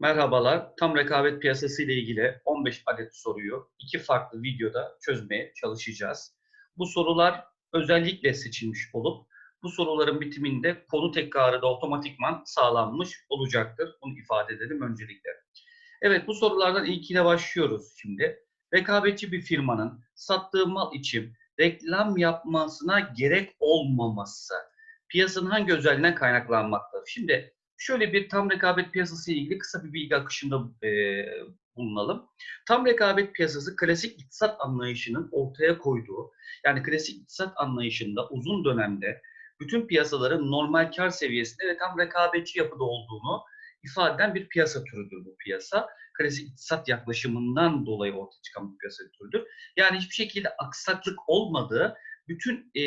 Merhabalar. Tam rekabet piyasası ile ilgili 15 adet soruyu iki farklı videoda çözmeye çalışacağız. Bu sorular özellikle seçilmiş olup bu soruların bitiminde konu tekrarı da otomatikman sağlanmış olacaktır. Bunu ifade edelim öncelikle. Evet bu sorulardan ilkiyle başlıyoruz şimdi. Rekabetçi bir firmanın sattığı mal için reklam yapmasına gerek olmaması piyasanın hangi özelliğinden kaynaklanmaktadır? Şimdi şöyle bir tam rekabet piyasası ile ilgili kısa bir bilgi akışında e, bulunalım. Tam rekabet piyasası klasik iktisat anlayışının ortaya koyduğu, yani klasik iktisat anlayışında uzun dönemde bütün piyasaların normal kar seviyesinde ve tam rekabetçi yapıda olduğunu ifade eden bir piyasa türüdür bu piyasa. Klasik iktisat yaklaşımından dolayı ortaya çıkan bir piyasa türüdür. Yani hiçbir şekilde aksaklık olmadığı, bütün e,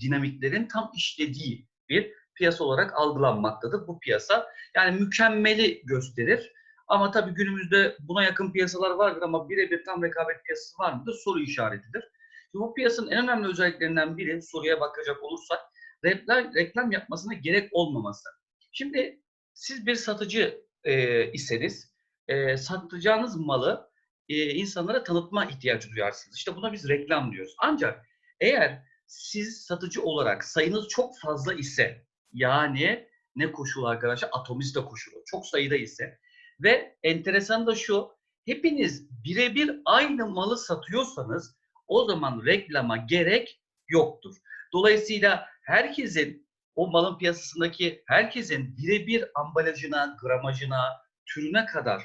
dinamiklerin tam işlediği bir piyasa olarak algılanmaktadır bu piyasa. Yani mükemmeli gösterir. Ama tabii günümüzde buna yakın piyasalar vardır ama birebir tam rekabet piyasası var mıdır? Soru işaretidir. Şimdi bu piyasanın en önemli özelliklerinden biri soruya bakacak olursak reklam, reklam yapmasına gerek olmaması. Şimdi siz bir satıcı e, iseniz e, satacağınız malı e, insanlara tanıtma ihtiyacı duyarsınız. İşte buna biz reklam diyoruz. Ancak eğer siz satıcı olarak sayınız çok fazla ise yani ne koşulu arkadaşlar? Atomista koşulu. Çok sayıda ise. Ve enteresan da şu, hepiniz birebir aynı malı satıyorsanız o zaman reklama gerek yoktur. Dolayısıyla herkesin o malın piyasasındaki herkesin birebir ambalajına, gramajına, türüne kadar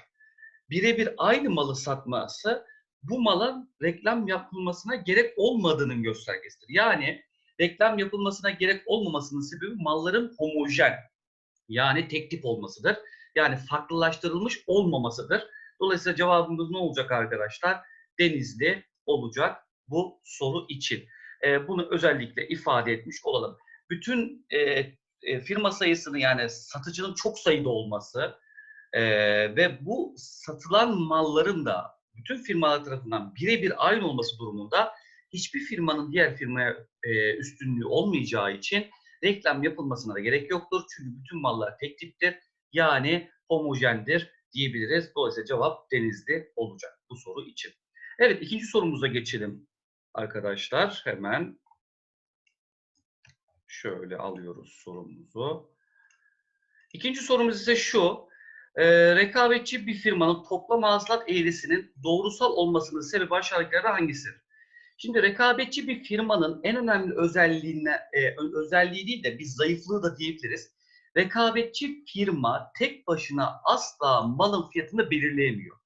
birebir aynı malı satması bu malın reklam yapılmasına gerek olmadığının göstergesidir. Yani reklam yapılmasına gerek olmamasının sebebi malların homojen yani tek tip olmasıdır. Yani farklılaştırılmış olmamasıdır. Dolayısıyla cevabımız ne olacak arkadaşlar? Denizli olacak bu soru için. E, bunu özellikle ifade etmiş olalım. Bütün e, e, firma sayısını yani satıcının çok sayıda olması e, ve bu satılan malların da bütün firmalar tarafından birebir aynı olması durumunda hiçbir firmanın diğer firmaya e, üstünlüğü olmayacağı için reklam yapılmasına da gerek yoktur. Çünkü bütün mallar tek tiptir. Yani homojendir diyebiliriz. Dolayısıyla cevap denizli olacak bu soru için. Evet ikinci sorumuza geçelim arkadaşlar. Hemen şöyle alıyoruz sorumuzu. İkinci sorumuz ise şu. E, rekabetçi bir firmanın toplam hasılat eğrisinin doğrusal olmasının sebebi aşağıdakilerden hangisidir? Şimdi rekabetçi bir firmanın en önemli özelliğine, e, özelliği değil de biz zayıflığı da diyebiliriz. Rekabetçi firma tek başına asla malın fiyatını belirleyemiyor.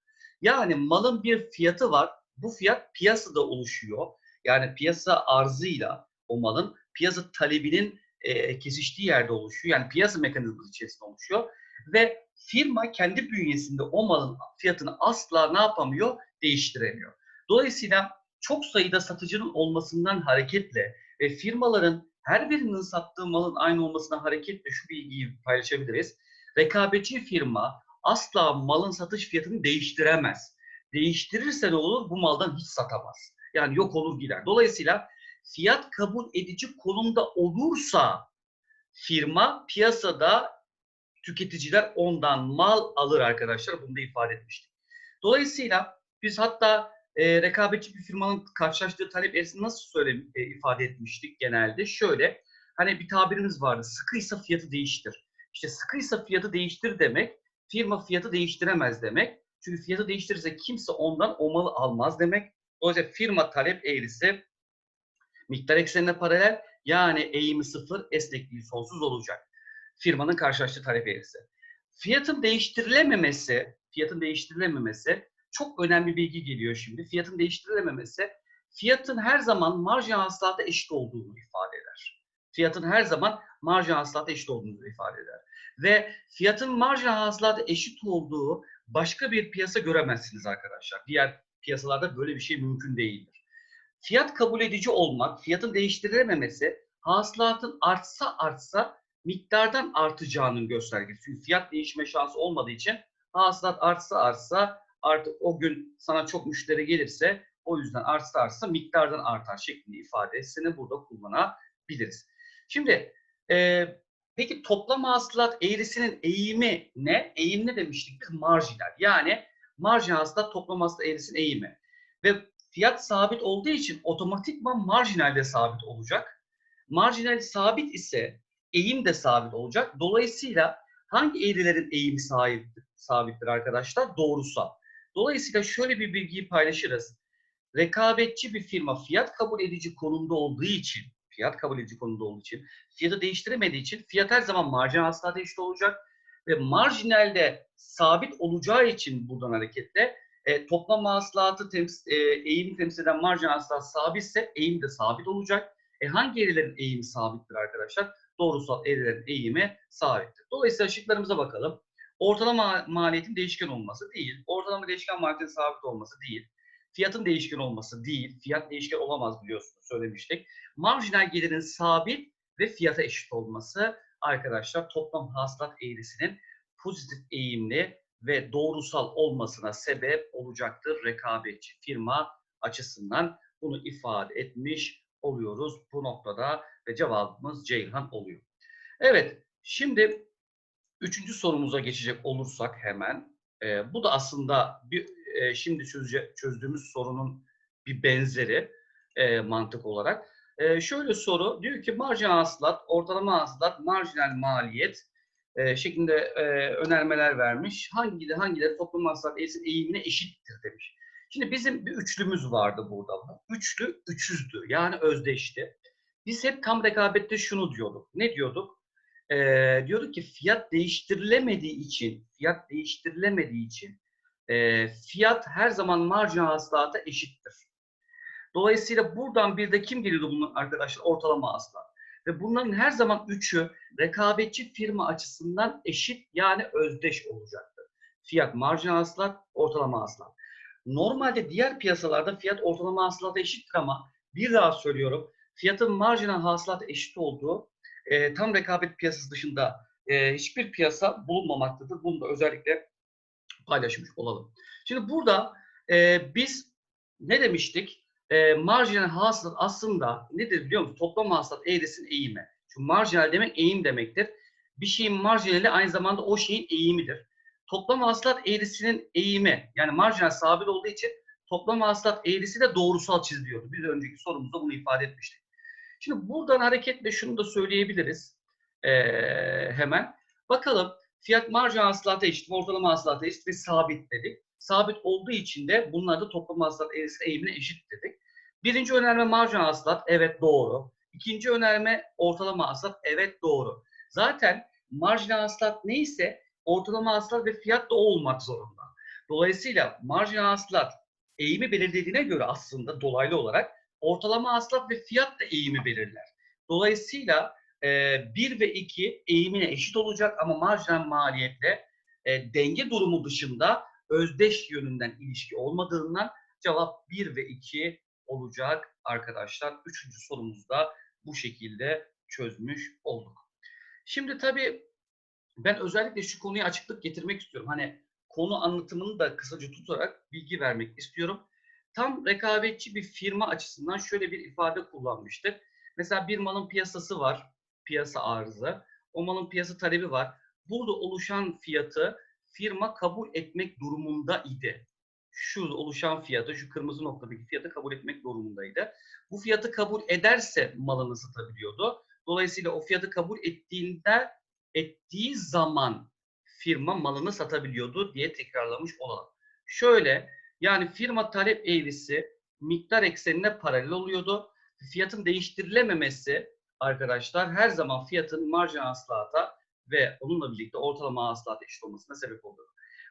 Yani malın bir fiyatı var. Bu fiyat piyasada oluşuyor. Yani piyasa arzıyla o malın piyasa talebinin e, kesiştiği yerde oluşuyor. Yani piyasa mekanizması içerisinde oluşuyor. Ve firma kendi bünyesinde o malın fiyatını asla ne yapamıyor? Değiştiremiyor. Dolayısıyla çok sayıda satıcının olmasından hareketle ve firmaların her birinin sattığı malın aynı olmasına hareketle şu bilgiyi paylaşabiliriz. Rekabetçi firma asla malın satış fiyatını değiştiremez. Değiştirirse ne olur? Bu maldan hiç satamaz. Yani yok olur gider. Dolayısıyla fiyat kabul edici konumda olursa firma piyasada tüketiciler ondan mal alır arkadaşlar. Bunu da ifade etmiştik. Dolayısıyla biz hatta e, rekabetçi bir firmanın karşılaştığı talep eğrisini nasıl söyle e, ifade etmiştik genelde? Şöyle, hani bir tabirimiz vardı. Sıkıysa fiyatı değiştir. İşte sıkıysa fiyatı değiştir demek, firma fiyatı değiştiremez demek. Çünkü fiyatı değiştirirse kimse ondan o malı almaz demek. Dolayısıyla firma talep eğrisi miktar eksenine paralel yani eğimi sıfır, esnekliği sonsuz olacak. Firmanın karşılaştığı talep eğrisi. Fiyatın değiştirilememesi, fiyatın değiştirilememesi çok önemli bilgi geliyor şimdi. Fiyatın değiştirilememesi, fiyatın her zaman marjinal hasılata eşit olduğunu ifade eder. Fiyatın her zaman marjinal hasılata eşit olduğunu ifade eder. Ve fiyatın marjinal hasılata eşit olduğu başka bir piyasa göremezsiniz arkadaşlar. Diğer piyasalarda böyle bir şey mümkün değildir. Fiyat kabul edici olmak, fiyatın değiştirilememesi, hasılatın artsa artsa miktardan artacağının göstergesi. Çünkü fiyat değişme şansı olmadığı için hasılat artsa artsa artık o gün sana çok müşteri gelirse o yüzden artsa artsa miktardan artar şeklinde ifadesini burada kullanabiliriz. Şimdi e, Peki toplam hasılat eğrisinin eğimi ne? Eğim ne demiştik biz? Marjinal. Yani marjinal hasılat toplam hasılat eğrisinin eğimi. Ve fiyat sabit olduğu için otomatikman marjinal de sabit olacak. Marjinal sabit ise eğim de sabit olacak. Dolayısıyla hangi eğrilerin eğimi sahiptir, sabittir arkadaşlar? Doğrusal. Dolayısıyla şöyle bir bilgiyi paylaşırız. Rekabetçi bir firma fiyat kabul edici konumda olduğu için, fiyat kabul edici konumda olduğu için, fiyatı değiştiremediği için fiyat her zaman marjinal hasılata eşit olacak ve marjinalde sabit olacağı için buradan hareketle e, toplam hasılatı temsil, e, eğimi temsil eden marjinal hasılat sabitse eğim de sabit olacak. E, hangi eğrilerin eğimi sabittir arkadaşlar? Doğrusal eğrilerin eğimi sabittir. Dolayısıyla şıklarımıza bakalım. Ortalama maliyetin değişken olması değil. Ortalama değişken maliyetin sabit olması değil. Fiyatın değişken olması değil. Fiyat değişken olamaz biliyorsunuz söylemiştik. Marjinal gelirin sabit ve fiyata eşit olması arkadaşlar toplam hasılat eğrisinin pozitif eğimli ve doğrusal olmasına sebep olacaktır rekabetçi firma açısından. Bunu ifade etmiş oluyoruz bu noktada ve cevabımız Ceyhan oluyor. Evet, şimdi üçüncü sorumuza geçecek olursak hemen. E, bu da aslında bir e, şimdi çözece, çözdüğümüz sorunun bir benzeri e, mantık olarak. E, şöyle soru diyor ki marjinal hasılat, ortalama hasılat, marjinal maliyet e, şeklinde e, önermeler vermiş. Hangileri hangileri toplam hasılat eğrisinin eğimine eşittir demiş. Şimdi bizim bir üçlümüz vardı burada. Bu üçlü üçüzdü yani özdeşti. Biz hep tam rekabette şunu diyorduk. Ne diyorduk? Ee, diyorduk ki fiyat değiştirilemediği için, fiyat değiştirilemediği için e, fiyat her zaman marjinal hasılata eşittir. Dolayısıyla buradan bir de kim geliyordu bunun arkadaşlar? Ortalama hasılat. Ve bunların her zaman üçü rekabetçi firma açısından eşit yani özdeş olacaktır. Fiyat marjinal hasılat, ortalama hasılat. Normalde diğer piyasalarda fiyat ortalama hasılata eşittir ama bir daha söylüyorum fiyatın marjinal hasılata eşit olduğu e, tam rekabet piyasası dışında e, hiçbir piyasa bulunmamaktadır. Bunu da özellikle paylaşmış olalım. Şimdi burada e, biz ne demiştik? E, marjinal hasılat aslında nedir biliyor musunuz? Toplam hasılat eğrisinin eğimi. Çünkü marjinal demek eğim demektir. Bir şeyin marjinali aynı zamanda o şeyin eğimidir. Toplam hasılat eğrisinin eğimi yani marjinal sabit olduğu için toplam hasılat eğrisi de doğrusal çiziliyordu. Bir önceki sorumuzda bunu ifade etmiştik. Şimdi buradan hareketle şunu da söyleyebiliriz ee, hemen. Bakalım fiyat marjinal hasılata eşit, ortalama hasılata eşit ve sabit dedik. Sabit olduğu için de bunlar da toplam hasılat eğimine eşit dedik. Birinci önerme marjinal hasılat, evet doğru. İkinci önerme ortalama hasılat, evet doğru. Zaten marjinal hasılat neyse ortalama hasılat ve fiyat da o olmak zorunda. Dolayısıyla marjinal hasılat eğimi belirlediğine göre aslında dolaylı olarak ortalama hasılat ve fiyat da eğimi belirler. Dolayısıyla e, 1 ve 2 eğimine eşit olacak ama marjinal maliyetle e, denge durumu dışında özdeş yönünden ilişki olmadığından cevap 1 ve 2 olacak arkadaşlar. Üçüncü sorumuzda bu şekilde çözmüş olduk. Şimdi tabii ben özellikle şu konuya açıklık getirmek istiyorum. Hani konu anlatımını da kısaca tutarak bilgi vermek istiyorum. Tam rekabetçi bir firma açısından şöyle bir ifade kullanmıştık. Mesela bir malın piyasası var, piyasa arzı. O malın piyasa talebi var. Burada oluşan fiyatı firma kabul etmek durumunda idi. Şu oluşan fiyatı, şu kırmızı noktadaki fiyatı kabul etmek durumundaydı. Bu fiyatı kabul ederse malını satabiliyordu. Dolayısıyla o fiyatı kabul ettiğinde ettiği zaman firma malını satabiliyordu diye tekrarlamış olalım. Şöyle yani firma talep eğrisi miktar eksenine paralel oluyordu. Fiyatın değiştirilememesi arkadaşlar her zaman fiyatın marjinal hasılata ve onunla birlikte ortalama hasılata eşit olmasına sebep oluyor.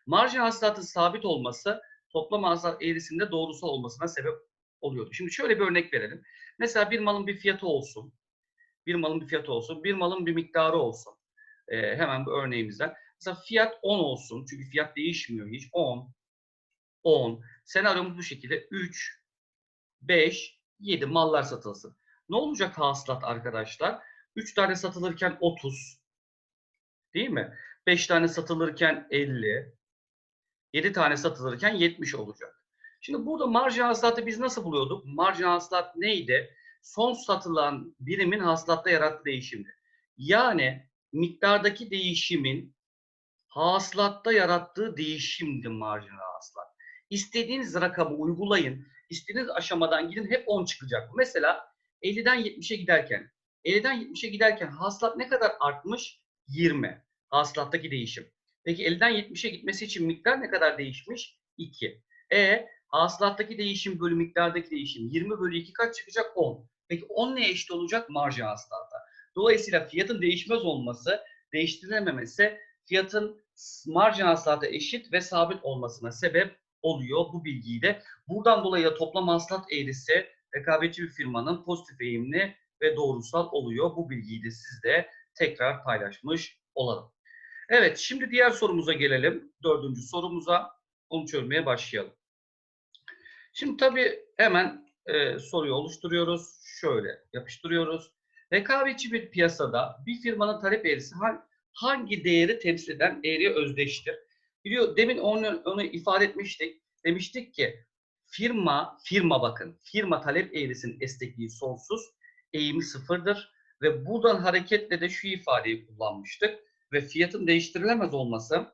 Marjinal hasılatın sabit olması toplam hasılat eğrisinde doğrusal olmasına sebep oluyordu. Şimdi şöyle bir örnek verelim. Mesela bir malın bir fiyatı olsun. Bir malın bir fiyatı olsun. Bir malın bir miktarı olsun. Ee, hemen bu örneğimizden. Mesela fiyat 10 olsun. Çünkü fiyat değişmiyor hiç. 10, 10. Senaryomuz bu şekilde. 3, 5, 7 mallar satılsın. Ne olacak hasılat arkadaşlar? 3 tane satılırken 30. Değil mi? 5 tane satılırken 50. 7 tane satılırken 70 olacak. Şimdi burada marjinal hasılatı biz nasıl buluyorduk? Marjinal hasılat neydi? Son satılan birimin hasılatta yarattığı değişimdi. Yani miktardaki değişimin hasılatta yarattığı değişimdi marjinal hasılat. İstediğiniz rakamı uygulayın. İstediğiniz aşamadan gidin hep 10 çıkacak. Mesela 50'den 70'e giderken 50'den 70'e giderken hasılat ne kadar artmış? 20. Hasılattaki değişim. Peki 50'den 70'e gitmesi için miktar ne kadar değişmiş? 2. E hasılattaki değişim bölü miktardaki değişim 20 bölü 2 kaç çıkacak? 10. Peki 10 neye eşit olacak? Marjin hasılata. Dolayısıyla fiyatın değişmez olması, değiştirilememesi fiyatın marjin hasılata eşit ve sabit olmasına sebep oluyor bu bilgiyi de. Buradan dolayı da toplam hasılat eğrisi rekabetçi bir firmanın pozitif eğimli ve doğrusal oluyor. Bu bilgiyi de sizde tekrar paylaşmış olalım. Evet şimdi diğer sorumuza gelelim. Dördüncü sorumuza. Onu çözmeye başlayalım. Şimdi tabii hemen e, soruyu oluşturuyoruz. Şöyle yapıştırıyoruz. Rekabetçi bir piyasada bir firmanın talep eğrisi hangi değeri temsil eden eğriye özdeştir? Biliyor, demin onu, onu ifade etmiştik. Demiştik ki firma, firma bakın, firma talep eğrisinin esnekliği sonsuz, eğimi sıfırdır. Ve buradan hareketle de şu ifadeyi kullanmıştık. Ve fiyatın değiştirilemez olması,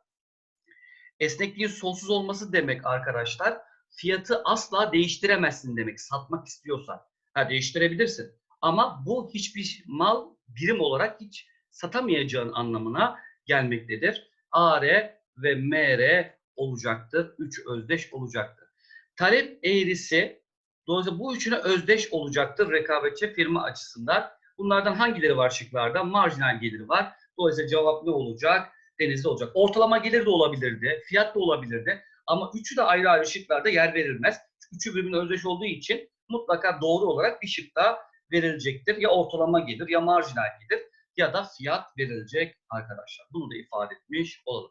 esnekliğin sonsuz olması demek arkadaşlar, fiyatı asla değiştiremezsin demek satmak istiyorsan. Ha değiştirebilirsin. Ama bu hiçbir mal birim olarak hiç satamayacağın anlamına gelmektedir. AR ve MR olacaktır. Üç özdeş olacaktır. Talep eğrisi dolayısıyla bu üçüne özdeş olacaktır rekabetçi firma açısından. Bunlardan hangileri var şıklarda? Marjinal geliri var. Dolayısıyla cevap ne olacak? Denizli olacak. Ortalama gelir de olabilirdi, fiyat da olabilirdi. Ama üçü de ayrı ayrı şıklarda yer verilmez. Üçü birbirine özdeş olduğu için mutlaka doğru olarak bir şık daha verilecektir. Ya ortalama gelir ya marjinal gelir ya da fiyat verilecek arkadaşlar. Bunu da ifade etmiş olalım.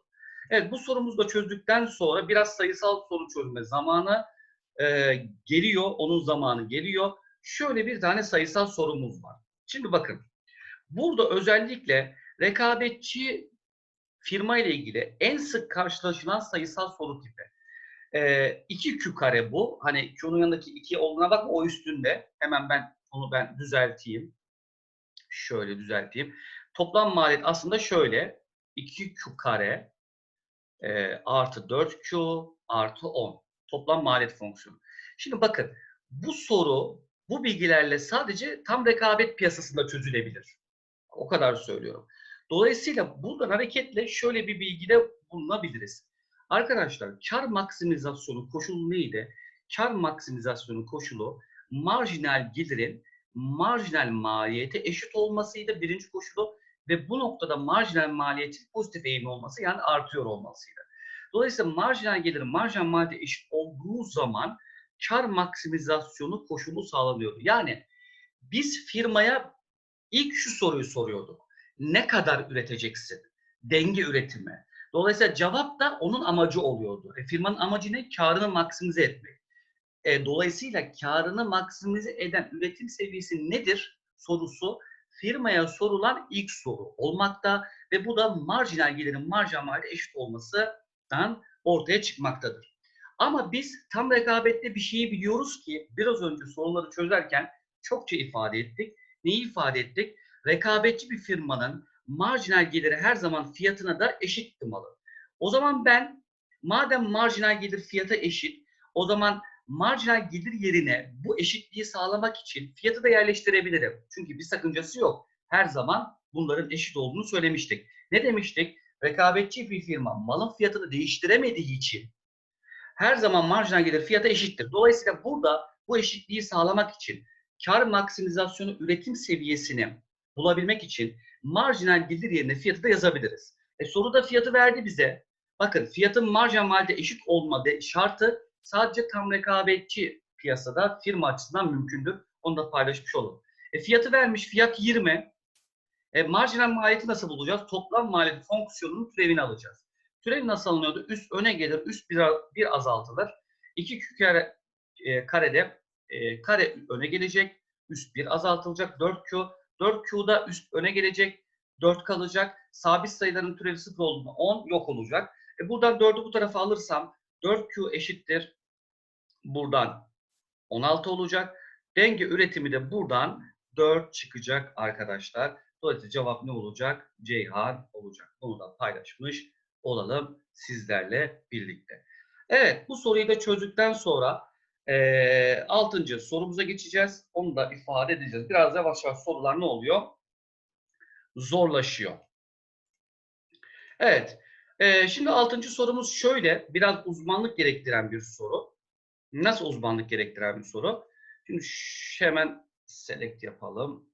Evet bu sorumuzu da çözdükten sonra biraz sayısal soru çözme zamanı e, geliyor. Onun zamanı geliyor. Şöyle bir tane sayısal sorumuz var. Şimdi bakın. Burada özellikle rekabetçi firma ile ilgili en sık karşılaşılan sayısal soru tipi. E, 2Q kare bu. Hani Q'nun yanındaki 2 olduğuna bakma o üstünde. Hemen ben onu ben düzelteyim. Şöyle düzelteyim. Toplam maliyet aslında şöyle. 2Q kare e, artı 4Q artı 10. Toplam maliyet fonksiyonu. Şimdi bakın bu soru bu bilgilerle sadece tam rekabet piyasasında çözülebilir. O kadar söylüyorum. Dolayısıyla buradan hareketle şöyle bir bilgide bulunabiliriz. Arkadaşlar kar maksimizasyonu koşulu neydi? Kar maksimizasyonu koşulu marjinal gelirin marjinal maliyete eşit olmasıydı birinci koşulu ve bu noktada marjinal maliyetin pozitif eğimi olması yani artıyor olmasıydı. Dolayısıyla marjinal gelir marjinal maliyete eşit olduğu zaman kar maksimizasyonu koşulu sağlanıyordu. Yani biz firmaya ilk şu soruyu soruyorduk. Ne kadar üreteceksin? Denge üretimi. Dolayısıyla cevap da onun amacı oluyordu. E, firmanın amacı ne? Karını maksimize etmek. E, dolayısıyla karını maksimize eden üretim seviyesi nedir sorusu firmaya sorulan ilk soru olmakta ve bu da marjinal gelirin marjinal eşit olmasından ortaya çıkmaktadır. Ama biz tam rekabette bir şeyi biliyoruz ki biraz önce soruları çözerken çokça ifade ettik. Neyi ifade ettik? Rekabetçi bir firmanın marjinal geliri her zaman fiyatına da eşit malı. O zaman ben madem marjinal gelir fiyata eşit o zaman marjinal gelir yerine bu eşitliği sağlamak için fiyatı da yerleştirebilirim. Çünkü bir sakıncası yok. Her zaman bunların eşit olduğunu söylemiştik. Ne demiştik? Rekabetçi bir firma malın fiyatını değiştiremediği için her zaman marjinal gelir fiyata eşittir. Dolayısıyla burada bu eşitliği sağlamak için kar maksimizasyonu üretim seviyesini bulabilmek için marjinal gelir yerine fiyatı da yazabiliriz. E soruda fiyatı verdi bize. Bakın fiyatın marjinal maliyete eşit olma şartı sadece tam rekabetçi piyasada firma açısından mümkündür. Onu da paylaşmış olalım. E, fiyatı vermiş. Fiyat 20. E, marjinal maliyeti nasıl bulacağız? Toplam maliyet fonksiyonunun türevini alacağız. Türev nasıl alınıyordu? Üst öne gelir, üst bir, bir azaltılır. 2 q kare, e, karede e, kare öne gelecek, üst bir azaltılacak. 4Q, 4Q'da üst öne gelecek, 4 kalacak. Sabit sayıların türevi 0 olduğunda 10 yok olacak. E, buradan 4'ü bu tarafa alırsam 4Q eşittir. Buradan 16 olacak. Denge üretimi de buradan 4 çıkacak arkadaşlar. Dolayısıyla cevap ne olacak? Ceyhan olacak. Bunu da paylaşmış olalım sizlerle birlikte. Evet bu soruyu da çözdükten sonra e, 6. sorumuza geçeceğiz. Onu da ifade edeceğiz. Biraz yavaş yavaş sorular ne oluyor? Zorlaşıyor. Evet. E, şimdi 6. sorumuz şöyle. Biraz uzmanlık gerektiren bir soru. Nasıl uzmanlık gerektiren bir soru? Şimdi hemen select yapalım.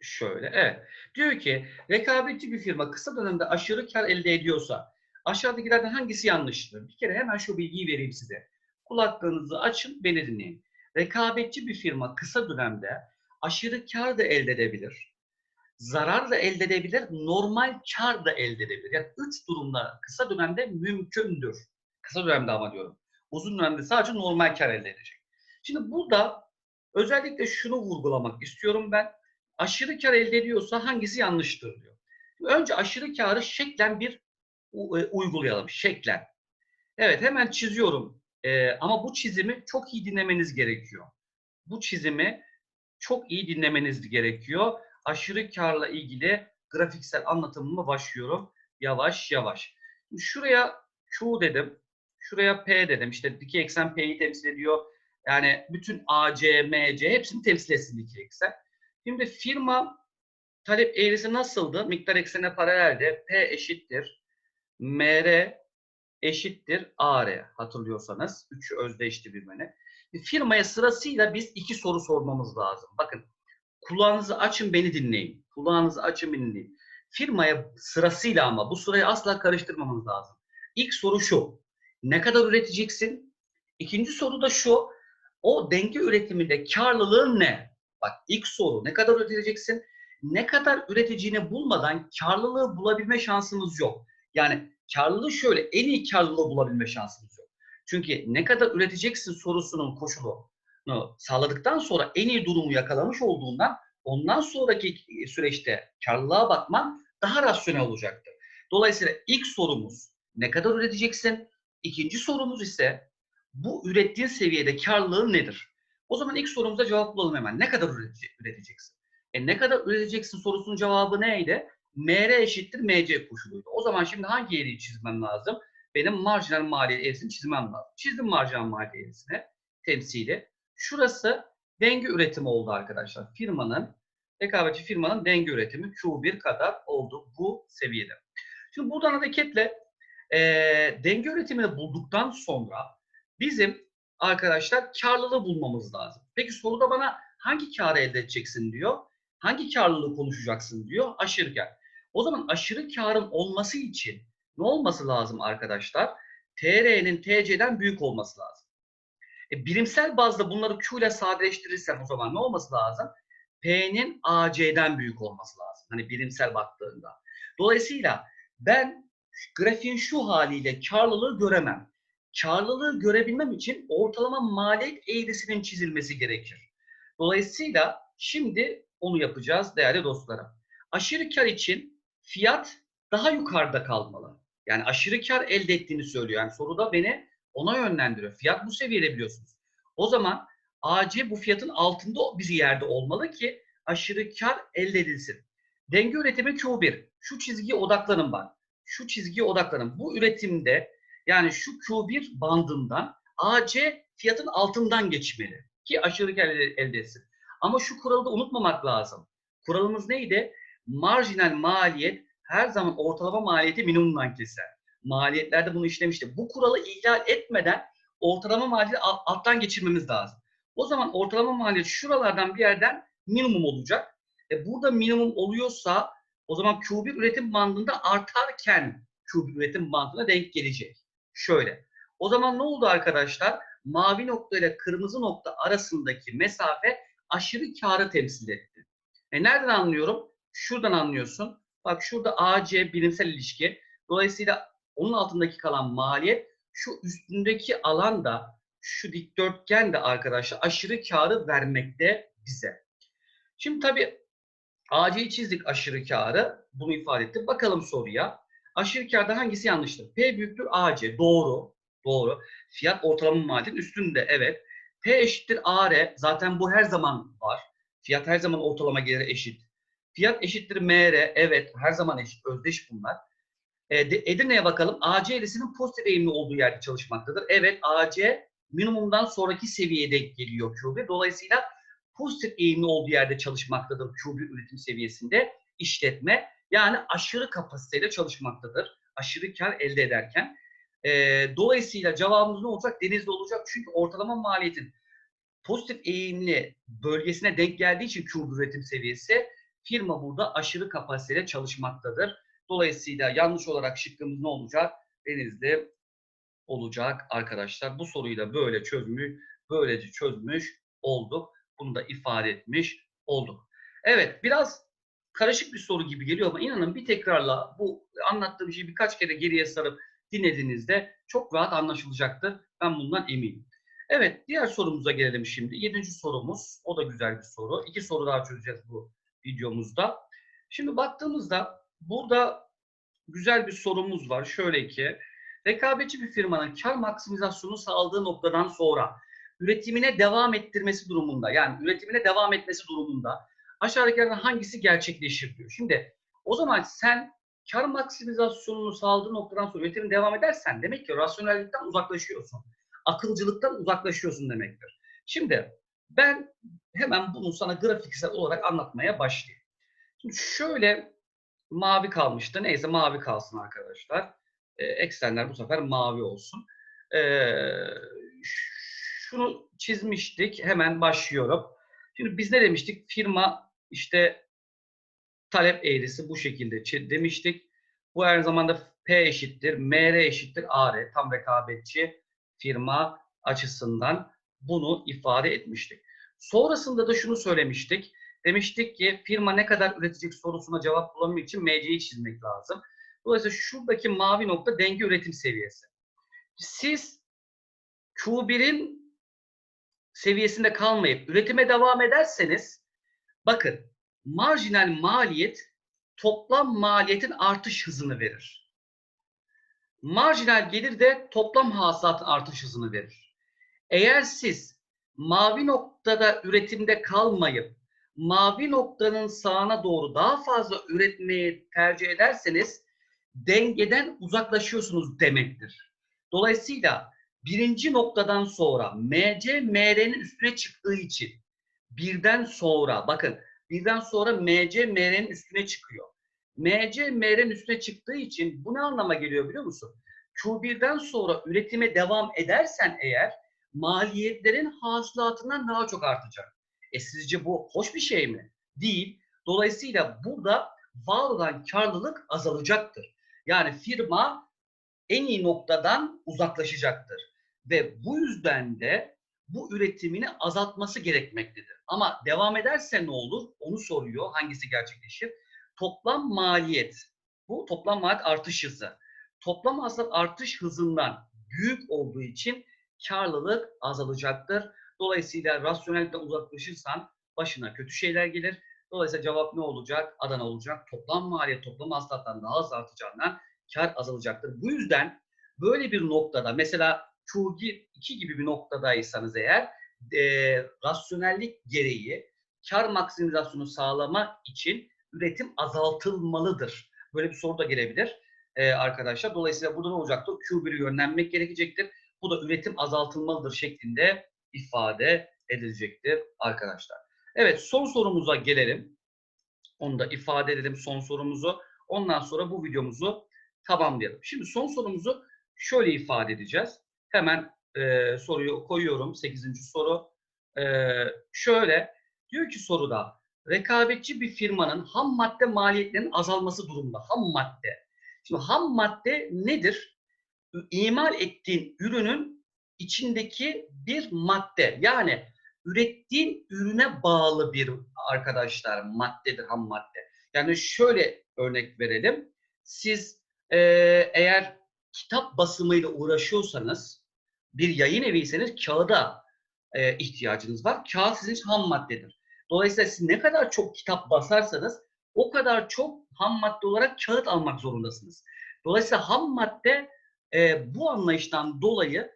Şöyle, evet. Diyor ki, rekabetçi bir firma kısa dönemde aşırı kar elde ediyorsa, aşağıdakilerden hangisi yanlıştır? Bir kere hemen şu bilgiyi vereyim size. Kulaklarınızı açın, beni dinleyin. Rekabetçi bir firma kısa dönemde aşırı kar da elde edebilir, zarar da elde edebilir, normal kar da elde edebilir. Yani üç durumda kısa dönemde mümkündür. Kısa dönemde ama diyorum. Uzun dönemde sadece normal kar elde edecek. Şimdi burada özellikle şunu vurgulamak istiyorum ben. Aşırı kar elde ediyorsa hangisi yanlıştır diyor. Önce aşırı karı şeklen bir uygulayalım. Şeklen. Evet hemen çiziyorum. Ee, ama bu çizimi çok iyi dinlemeniz gerekiyor. Bu çizimi çok iyi dinlemeniz gerekiyor. Aşırı karla ilgili grafiksel anlatımıma başlıyorum. Yavaş yavaş. Şuraya Q dedim. Şuraya P dedim. İşte dikey eksen P'yi temsil ediyor. Yani bütün AC, MC hepsini temsil etsin dikey eksen. Şimdi firma talep eğrisi nasıldı? Miktar eksene paralelde P eşittir. MR eşittir AR hatırlıyorsanız. Üçü özdeşti birbirine. Firmaya sırasıyla biz iki soru sormamız lazım. Bakın kulağınızı açın beni dinleyin. Kulağınızı açın beni dinleyin. Firmaya sırasıyla ama bu sırayı asla karıştırmamamız lazım. İlk soru şu. Ne kadar üreteceksin? İkinci soru da şu. O denge üretiminde karlılığın ne? Bak ilk soru ne kadar üreteceksin? Ne kadar üreteceğini bulmadan karlılığı bulabilme şansımız yok. Yani karlılığı şöyle en iyi karlılığı bulabilme şansımız yok. Çünkü ne kadar üreteceksin sorusunun koşulunu sağladıktan sonra en iyi durumu yakalamış olduğundan ondan sonraki süreçte karlılığa bakman daha rasyonel olacaktır. Dolayısıyla ilk sorumuz ne kadar üreteceksin? İkinci sorumuz ise bu ürettiğin seviyede karlılığın nedir? O zaman ilk sorumuza cevap bulalım hemen. Ne kadar üreteceksin? E ne kadar üreteceksin sorusunun cevabı neydi? MR eşittir MC koşuluydu. O zaman şimdi hangi eğriyi çizmem lazım? Benim marjinal maliyet eğrisini çizmem lazım. Çizdim marjinal maliyet eğrisini temsili. Şurası denge üretimi oldu arkadaşlar. Firmanın, rekabetçi firmanın denge üretimi Q1 kadar oldu bu seviyede. Şimdi buradan hareketle e, denge üretimini bulduktan sonra bizim arkadaşlar karlılığı bulmamız lazım. Peki soruda bana hangi karı elde edeceksin diyor. Hangi karlılığı konuşacaksın diyor. Aşırı kar. O zaman aşırı karın olması için ne olması lazım arkadaşlar? TR'nin TC'den büyük olması lazım. E, bilimsel bazda bunları Q ile sadeleştirirsem o zaman ne olması lazım? P'nin AC'den büyük olması lazım. Hani bilimsel baktığında. Dolayısıyla ben grafiğin şu haliyle karlılığı göremem karlılığı görebilmem için ortalama maliyet eğrisinin çizilmesi gerekir. Dolayısıyla şimdi onu yapacağız değerli dostlarım. Aşırı kar için fiyat daha yukarıda kalmalı. Yani aşırı kar elde ettiğini söylüyor. Yani soruda beni ona yönlendiriyor. Fiyat bu seviyede biliyorsunuz. O zaman AC bu fiyatın altında bir yerde olmalı ki aşırı kar elde edilsin. Denge üretimi Q1. Şu çizgiye odaklanın bak. Şu çizgiye odaklanın. Bu üretimde yani şu Q1 bandından AC fiyatın altından geçmeli ki aşırı kar elde etsin. Ama şu kuralı da unutmamak lazım. Kuralımız neydi? Marjinal maliyet her zaman ortalama maliyeti minimumdan keser. Maliyetlerde bunu işlemişti. Bu kuralı ihlal etmeden ortalama maliyeti alttan geçirmemiz lazım. O zaman ortalama maliyet şuralardan bir yerden minimum olacak. E burada minimum oluyorsa o zaman Q1 üretim bandında artarken Q1 üretim bandına denk gelecek. Şöyle. O zaman ne oldu arkadaşlar? Mavi nokta ile kırmızı nokta arasındaki mesafe aşırı karı temsil etti. E nereden anlıyorum? Şuradan anlıyorsun. Bak şurada AC bilimsel ilişki. Dolayısıyla onun altındaki kalan maliyet şu üstündeki alan da şu dikdörtgen de arkadaşlar aşırı karı vermekte bize. Şimdi tabii AC'yi çizdik aşırı karı. Bunu ifade etti. Bakalım soruya. Aşırı karda hangisi yanlıştır? P büyüktür AC. Doğru. Doğru. Fiyat ortalama maliyetin üstünde. Evet. P eşittir AR. Zaten bu her zaman var. Fiyat her zaman ortalama geliri eşit. Fiyat eşittir MR. Evet her zaman eşit. Özdeş bunlar. E, de- Edirne'ye bakalım. AC eğrisinin pozitif eğimli olduğu yerde çalışmaktadır. Evet AC minimumdan sonraki seviyeye denk geliyor QB. Dolayısıyla pozitif eğimli olduğu yerde çalışmaktadır QB üretim seviyesinde işletme. Yani aşırı kapasiteyle çalışmaktadır. Aşırı kar elde ederken. E, dolayısıyla cevabımız ne olacak? Denizli olacak. Çünkü ortalama maliyetin pozitif eğimli bölgesine denk geldiği için QB üretim seviyesi firma burada aşırı kapasiteyle çalışmaktadır. Dolayısıyla yanlış olarak şıkkımız ne olacak? Denizli olacak arkadaşlar. Bu soruyu da böyle çözmüş, böylece çözmüş olduk. Bunu da ifade etmiş olduk. Evet biraz karışık bir soru gibi geliyor ama inanın bir tekrarla bu anlattığım şeyi birkaç kere geriye sarıp dinlediğinizde çok rahat anlaşılacaktır. Ben bundan eminim. Evet diğer sorumuza gelelim şimdi. Yedinci sorumuz. O da güzel bir soru. İki soru daha çözeceğiz bu videomuzda. Şimdi baktığımızda burada güzel bir sorumuz var. Şöyle ki rekabetçi bir firmanın kar maksimizasyonu sağladığı noktadan sonra üretimine devam ettirmesi durumunda yani üretimine devam etmesi durumunda aşağıdakilerden hangisi gerçekleşir diyor. Şimdi o zaman sen kar maksimizasyonunu sağladığı noktadan sonra üretimine devam edersen demek ki rasyonellikten uzaklaşıyorsun. Akılcılıktan uzaklaşıyorsun demektir. Şimdi ben hemen bunu sana grafiksel olarak anlatmaya başlayayım. Şimdi şöyle mavi kalmıştı. Neyse mavi kalsın arkadaşlar. Ee, eksenler bu sefer mavi olsun. Ee, şunu çizmiştik. Hemen başlıyorum. Şimdi biz ne demiştik? Firma işte talep eğrisi bu şekilde demiştik. Bu aynı zamanda P eşittir, MR eşittir AR. Tam rekabetçi firma açısından bunu ifade etmiştik. Sonrasında da şunu söylemiştik. Demiştik ki firma ne kadar üretecek sorusuna cevap bulabilmek için MC'yi çizmek lazım. Dolayısıyla şuradaki mavi nokta denge üretim seviyesi. Siz Q1'in seviyesinde kalmayıp üretime devam ederseniz bakın marjinal maliyet toplam maliyetin artış hızını verir. Marjinal gelir de toplam hasılatın artış hızını verir. Eğer siz mavi noktada üretimde kalmayıp mavi noktanın sağına doğru daha fazla üretmeyi tercih ederseniz dengeden uzaklaşıyorsunuz demektir. Dolayısıyla birinci noktadan sonra MC MR'nin üstüne çıktığı için birden sonra bakın birden sonra MC MR'nin üstüne çıkıyor. MC MR'nin üstüne çıktığı için bu ne anlama geliyor biliyor musun? Q1'den sonra üretime devam edersen eğer maliyetlerin hasılatından daha çok artacak. E sizce bu hoş bir şey mi? Değil. Dolayısıyla burada var olan karlılık azalacaktır. Yani firma en iyi noktadan uzaklaşacaktır. Ve bu yüzden de bu üretimini azaltması gerekmektedir. Ama devam ederse ne olur? Onu soruyor. Hangisi gerçekleşir? Toplam maliyet. Bu toplam maliyet artış hızı. Toplam hasılat artış hızından büyük olduğu için karlılık azalacaktır. Dolayısıyla rasyonellikten uzaklaşırsan başına kötü şeyler gelir. Dolayısıyla cevap ne olacak? Adana olacak. Toplam maliyet toplam hasılattan daha az artacağından kar azalacaktır. Bu yüzden böyle bir noktada mesela Q2 gibi bir noktadaysanız eğer e, rasyonellik gereği kar maksimizasyonu sağlama için üretim azaltılmalıdır. Böyle bir soru da gelebilir e, arkadaşlar. Dolayısıyla burada ne olacaktır? Q1'i yönlenmek gerekecektir. Bu da üretim azaltılmalıdır şeklinde ifade edilecektir arkadaşlar. Evet son sorumuza gelelim. Onu da ifade edelim son sorumuzu. Ondan sonra bu videomuzu tamamlayalım. Şimdi son sorumuzu şöyle ifade edeceğiz. Hemen e, soruyu koyuyorum. 8. soru. E, şöyle diyor ki soruda rekabetçi bir firmanın ham madde maliyetlerinin azalması durumunda. Ham madde. Şimdi ham madde nedir? İmal ettiğin ürünün içindeki bir madde. Yani ürettiğin ürüne bağlı bir arkadaşlar maddedir ham madde. Yani şöyle örnek verelim. Siz e, eğer kitap basımıyla uğraşıyorsanız bir yayın eviyseniz kağıda e, ihtiyacınız var. Kağıt sizin ham maddedir. Dolayısıyla siz ne kadar çok kitap basarsanız o kadar çok ham madde olarak kağıt almak zorundasınız. Dolayısıyla ham madde e, bu anlayıştan dolayı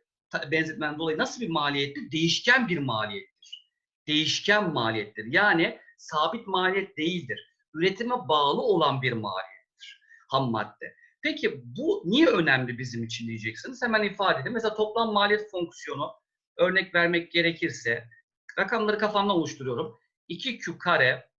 benzetmeden dolayı nasıl bir maliyettir? Değişken bir maliyettir. Değişken maliyettir. Yani sabit maliyet değildir. üretime bağlı olan bir maliyettir. Ham madde. Peki bu niye önemli bizim için diyeceksiniz. Hemen ifade edeyim. Mesela toplam maliyet fonksiyonu örnek vermek gerekirse rakamları kafamda oluşturuyorum. 2Q kare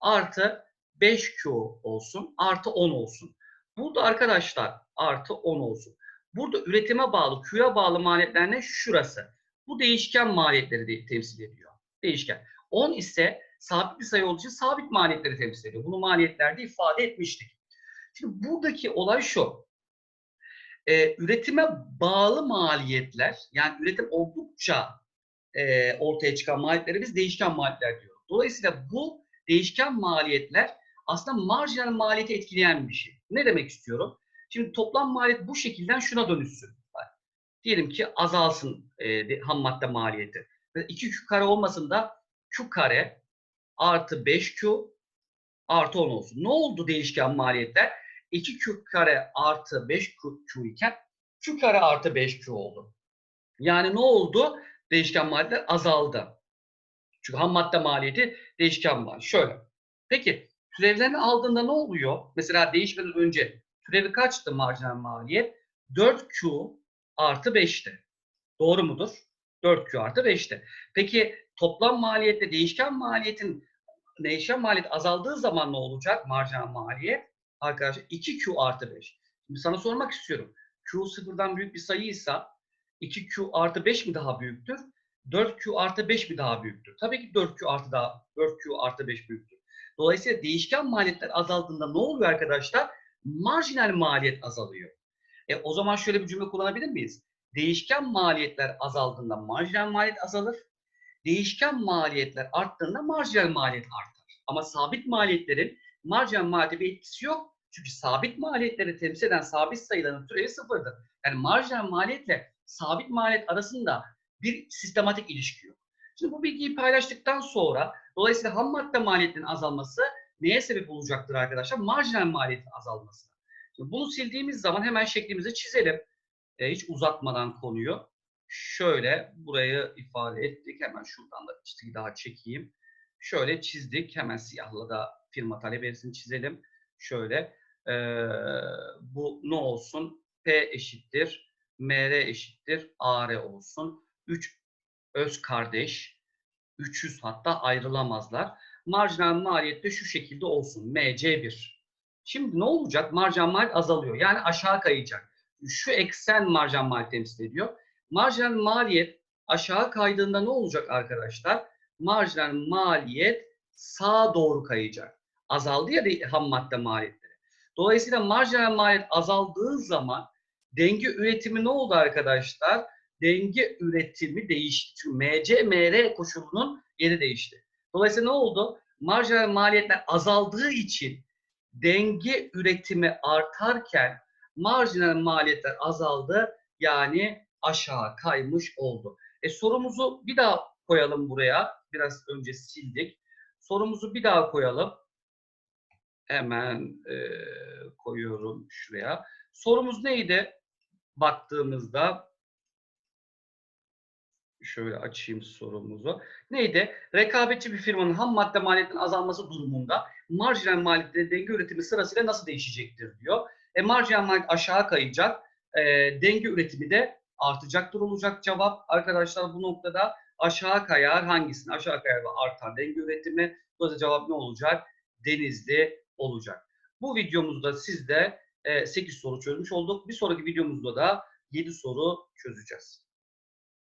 artı 5Q olsun artı 10 olsun. Burada arkadaşlar artı 10 olsun. Burada üretime bağlı, Q'ya bağlı maliyetler ne? Şurası. Bu değişken maliyetleri de temsil ediyor. Değişken. 10 ise sabit bir sayı olduğu için sabit maliyetleri temsil ediyor. Bunu maliyetlerde ifade etmiştik. Şimdi buradaki olay şu. Ee, üretime bağlı maliyetler, yani üretim oldukça e, ortaya çıkan maliyetleri biz değişken maliyetler diyoruz. Dolayısıyla bu değişken maliyetler aslında marjinal maliyeti etkileyen bir şey. Ne demek istiyorum? Şimdi toplam maliyet bu şekilden şuna dönüşsün. Diyelim ki azalsın e, ham madde maliyeti. 2Q kare olmasın da Q kare artı 5Q artı 10 olsun. Ne oldu değişken maliyetler? 2Q kare artı 5Q iken Q kare artı 5Q oldu. Yani ne oldu? Değişken maliyetler azaldı. Çünkü ham madde maliyeti değişken maliyet. Şöyle. Peki türevlerini aldığında ne oluyor? Mesela değişmeden önce türevi kaçtı marjinal maliyet? 4Q artı 5'ti. Doğru mudur? 4Q artı 5'ti. Peki toplam maliyette değişken maliyetin değişken maliyet azaldığı zaman ne olacak? Marjinal maliyet arkadaşlar 2Q artı 5. Şimdi sana sormak istiyorum. Q sıfırdan büyük bir sayıysa 2Q artı 5 mi daha büyüktür? 4Q artı 5 mi daha büyüktür? Tabii ki 4Q artı daha 4Q artı 5 büyüktür. Dolayısıyla değişken maliyetler azaldığında ne oluyor arkadaşlar? Marjinal maliyet azalıyor. E, o zaman şöyle bir cümle kullanabilir miyiz? Değişken maliyetler azaldığında marjinal maliyet azalır. Değişken maliyetler arttığında marjinal maliyet artar. Ama sabit maliyetlerin marjinal maliyete bir etkisi yok. Çünkü sabit maliyetleri temsil eden sabit sayıların türevi sıfırdır. Yani marjinal maliyetle sabit maliyet arasında bir sistematik ilişki yok. Şimdi bu bilgiyi paylaştıktan sonra dolayısıyla ham madde maliyetinin azalması neye sebep olacaktır arkadaşlar? Marjinal maliyetin azalması. Şimdi bunu sildiğimiz zaman hemen şeklimizi çizelim. E, hiç uzatmadan konuyu. Şöyle burayı ifade ettik. Hemen şuradan da çizgi daha çekeyim. Şöyle çizdik. Hemen siyahla da firma talebesini çizelim. Şöyle e, bu ne olsun? P eşittir. MR eşittir. AR olsun. 3 öz kardeş. 300 hatta ayrılamazlar. Marjinal maliyet de şu şekilde olsun. MC1. Şimdi ne olacak? Marjinal maliyet azalıyor. Yani aşağı kayacak. Şu eksen marjinal maliyet temsil ediyor. Marjinal maliyet aşağı kaydığında ne olacak arkadaşlar? Marjinal maliyet sağa doğru kayacak. Azaldı ya ham madde maliyetleri. Dolayısıyla marjinal maliyet azaldığı zaman denge üretimi ne oldu arkadaşlar? Denge üretimi değişti. Çünkü MC, MR koşulunun yeri değişti. Dolayısıyla ne oldu? Marjinal maliyetler azaldığı için denge üretimi artarken marjinal maliyetler azaldı. Yani aşağı kaymış oldu. E sorumuzu bir daha koyalım buraya. Biraz önce sildik. Sorumuzu bir daha koyalım. Hemen e, koyuyorum şuraya. Sorumuz neydi? Baktığımızda şöyle açayım sorumuzu. Neydi? Rekabetçi bir firmanın ham madde maliyetinin azalması durumunda marjinal maliyetleri denge üretimi sırasıyla nasıl değişecektir diyor. E, marjinal maliyet aşağı kayacak. E, denge üretimi de artacaktır olacak cevap. Arkadaşlar bu noktada aşağı kayar hangisini? Aşağı kayar ve artar denge üretimi. Dolayısıyla cevap ne olacak? Denizli olacak. Bu videomuzda sizde 8 soru çözmüş olduk. Bir sonraki videomuzda da 7 soru çözeceğiz.